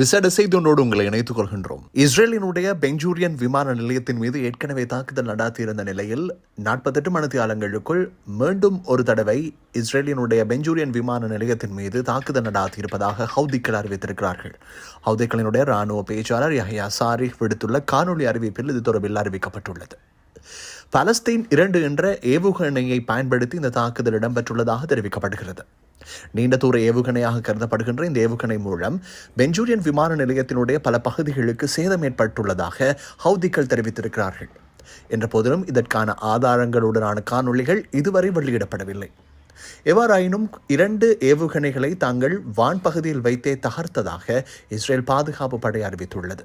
விசேட செய்தியொன்றோடு உங்களை இணைத்துக் கொள்கின்றோம். இஸ்ரேலினுடைய பெஞ்சூரியன் விமான நிலையத்தின் மீது ஏற்கனவே தாக்குதல் நடாத்தியிருந்த நிலையில் நாற்பத்தெட்டு மணித்தியாலங்களுக்குள் மீண்டும் ஒரு தடவை இஸ்ரேலினுடைய பெஞ்சூரியன் விமான நிலையத்தின் மீது தாக்குதல் நடாத்தியிருப்பதாக ஹவுதிக்கள் அறிவித்திருக்கிறார்கள். ஹவுதிக்களினுடைய ராணுவ பேச்சாளர் யஹயா சாரி விடுத்துள்ள காணொலி அறிவிப்பில் இது தொடர்பில் அறிவிக்கப்பட்டுள்ளது. பலஸ்தீன் இரண்டு என்ற ஏவுகணையை பயன்படுத்தி இந்த தாக்குதல் இடம்பெற்றுள்ளதாக தெரிவிக்கப்படுகிறது. நீண்ட தூர ஏவுகணையாக கருதப்படுகின்ற இந்த ஏவுகணை மூலம் பெஞ்சூரியன் விமான நிலையத்தினுடைய பல பகுதிகளுக்கு சேதம் ஏற்பட்டுள்ளதாக ஹவுதிக்கள் தெரிவித்திருக்கிறார்கள். என்ற போதிலும் இதற்கான ஆதாரங்களுடனான காணொளிகள் இதுவரை வெளியிடப்படவில்லை. எவ்வாறாயினும் இரண்டு ஏவுகணைகளை தாங்கள் வான் பகுதியில் வைத்தே தகர்த்ததாக இஸ்ரேல் பாதுகாப்பு படை அறிவித்துள்ளது.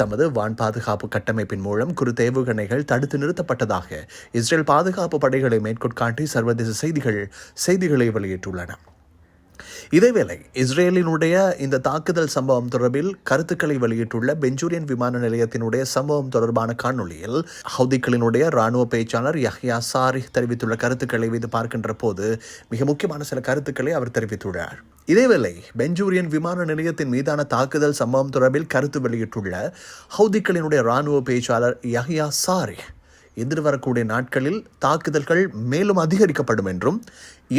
தமது வான் பாதுகாப்பு கட்டமைப்பின் மூலம் குறு தேவுகணைகள் தடுத்து நிறுத்தப்பட்டதாக இஸ்ரேல் பாதுகாப்பு படைகளை மேற்கொட்காட்டி சர்வதேச செய்திகள் செய்திகளை வெளியிட்டுள்ளன. இதேவேளை இஸ்ரேலினுடைய இந்த தாக்குதல் சம்பவம் தொடர்பில் கருத்துக்களை வெளியிட்டுள்ள பெஞ்சூரியன் விமான நிலையத்தினுடைய சம்பவம் தொடர்பான காணொளியில் ஹவுதிக்களினுடைய ராணுவ பேச்சாளர் யஹ்யா சாரி தெரிவித்துள்ள கருத்துக்களை வைத்து பார்க்கின்ற போது மிக முக்கியமான சில கருத்துக்களை அவர் தெரிவித்துள்ளார். இதேவேளை பெஞ்சூரியன் விமான நிலையத்தின் மீதான தாக்குதல் சம்பவம் தொடர்பில் கருத்து வெளியிட்டுள்ள ஹவுதிக்களினுடைய ராணுவ பேச்சாளர் யஹ்யா சாரி எதிர்வரக்கூடிய நாட்களில் தாக்குதல்கள் மேலும் அதிகரிக்கப்படும் என்றும்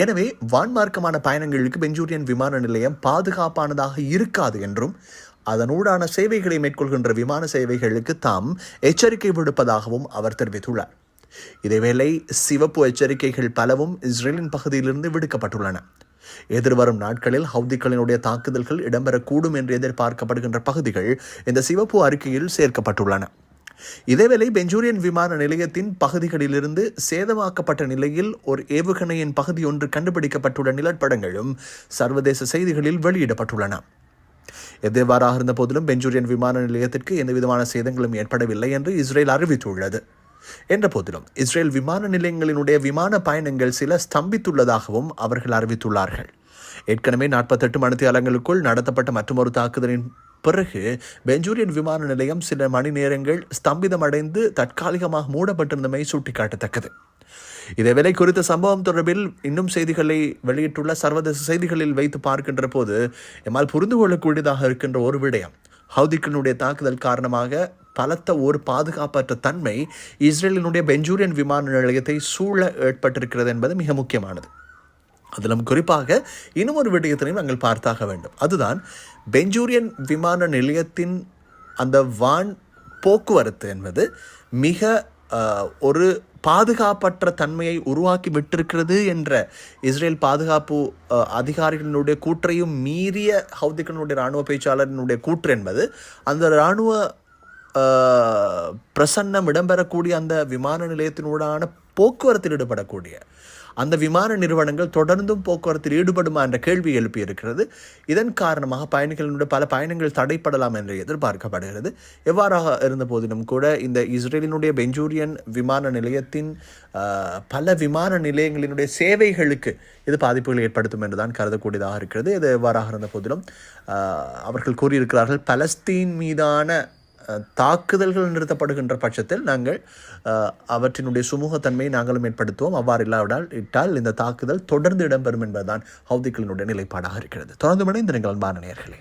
எனவே வான்மார்க்கமான பயணங்களுக்கு பெஞ்சூரியன் விமான நிலையம் பாதுகாப்பானதாக இருக்காது என்றும் அதனூடான சேவைகளை மேற்கொள்கின்ற விமான சேவைகளுக்கு தாம் எச்சரிக்கை விடுப்பதாகவும் அவர் தெரிவித்துள்ளார். இதேவேளை சிவப்பு எச்சரிக்கைகள் பலவும் இஸ்ரேலின் பகுதியிலிருந்து விடுக்கப்பட்டுள்ளன. எதிர்வரும் நாட்களில் ஹவுதிகளினுடைய தாக்குதல்கள் இடம்பெறக்கூடும் என்று எதிர்பார்க்கப்படுகின்ற பகுதிகள் இந்த சிவப்பு அறிக்கையில் சேர்க்கப்பட்டுள்ளன. இதேவேளை பெஞ்சூரியன் விமான நிலையத்தின் பகுதிகளிலிருந்து சேதமாக்கப்பட்ட நிலையில் ஒரு ஏவுகணையின் பகுதி ஒன்று கண்டுபிடிக்கப்பட்டுள்ள நிலப்படங்களும் சர்வதேச செய்திகளில் வெளியிடப்பட்டுள்ளன. எவ்வாறாக இருந்த போதிலும் பெஞ்சூரியன் விமான நிலையத்திற்கு எந்தவிதமான சேதங்களும் ஏற்படவில்லை என்று இஸ்ரேல் அறிவித்துள்ளது. என்ற போதிலும் இஸ்ரேல் விமான நிலையங்களினுடைய விமான பயணங்கள் சில ஸ்தம்பித்துள்ளதாகவும் அவர்கள் அறிவித்துள்ளார்கள். ஏற்கனவே நாற்பத்தெட்டு மணித்தியாலங்களுக்குள் நடத்தப்பட்ட மற்றொரு தாக்குதலின் பிறகு பெஞ்சூரியன் விமான நிலையம் சில மணி நேரங்கள் ஸ்தம்பிதமடைந்து தற்காலிகமாக மூடப்பட்டிருந்தமை சுட்டிக்காட்டத்தக்கது. இதேவேளை குறித்த சம்பவம் தொடர்பில் இன்னும் செய்திகளை வெளியிட்டுள்ள சர்வதேச செய்திகளில் வைத்து பார்க்கின்ற போது எம்மால் புரிந்து கொள்ளக்கூடியதாக இருக்கின்ற ஒரு விடயம். ஹவுதிக்களினுடைய தாக்குதல் காரணமாக பலத்த ஒரு பாதுகாப்பற்ற தன்மை இஸ்ரேலினுடைய பெஞ்சூரியன் விமான நிலையத்தை சூழ ஏற்பட்டிருக்கிறது என்பது மிக முக்கியமானது. அதிலும் குறிப்பாக இன்னும் ஒரு விடயத்தினையும் நாங்கள் பார்த்தாக வேண்டும். அதுதான் பெஞ்சூரியன் விமான நிலையத்தின் அந்த வான் போக்குவரத்து என்பது மிக ஒரு பாதுகாப்பற்ற தன்மையை உருவாக்கி விட்டிருக்கிறது என்ற இஸ்ரேல் பாதுகாப்பு அதிகாரிகளினுடைய கூற்றையும் மீறிய ஹவுதிகனுடைய இராணுவ பேச்சாளரினுடைய கூற்று என்பது அந்த இராணுவ பிரசன்னம் இடம்பெறக்கூடிய அந்த விமான நிலையத்தினூடான போக்குவரத்தில் ஈடுபடக்கூடிய அந்த விமான நிறுவனங்கள் தொடர்ந்தும் போக்குவரத்தில் ஈடுபடுமா என்ற கேள்வி எழுப்பியிருக்கிறது. இதன் காரணமாக பயணிகளினுடைய பல பயணங்கள் தடைப்படலாம் என்று எதிர்பார்க்கப்படுகிறது. எவ்வாறாக இருந்த போதிலும் கூட இந்த இஸ்ரேலினுடைய பெஞ்சூரியன் விமான நிலையத்தின் பல விமான நிலையங்களினுடைய சேவைகளுக்கு இது பாதிப்புகளை ஏற்படுத்தும் என்றுதான் கருதக்கூடியதாக இருக்கிறது. இது எவ்வாறாக இருந்த போதிலும் அவர்கள் கூறியிருக்கிறார்கள் பலஸ்தீன் மீதான தாக்குதல்கள் நிறுத்தப்படுகின்ற பட்சத்தில் நாங்கள் அவற்றினுடைய சுமூகத்தன்மையை நாங்களும் ஏற்படுத்துவோம். அவ்வாறு இல்லாவிடால் இட்டால் இந்த தாக்குதல் தொடர்ந்து இடம்பெறும் என்பதுதான் ஹவுதிகளினுடைய நிலைப்பாடாக இருக்கிறது. தொடர்ந்து மணி இந்த நீங்கள் அன்பான நேர்களே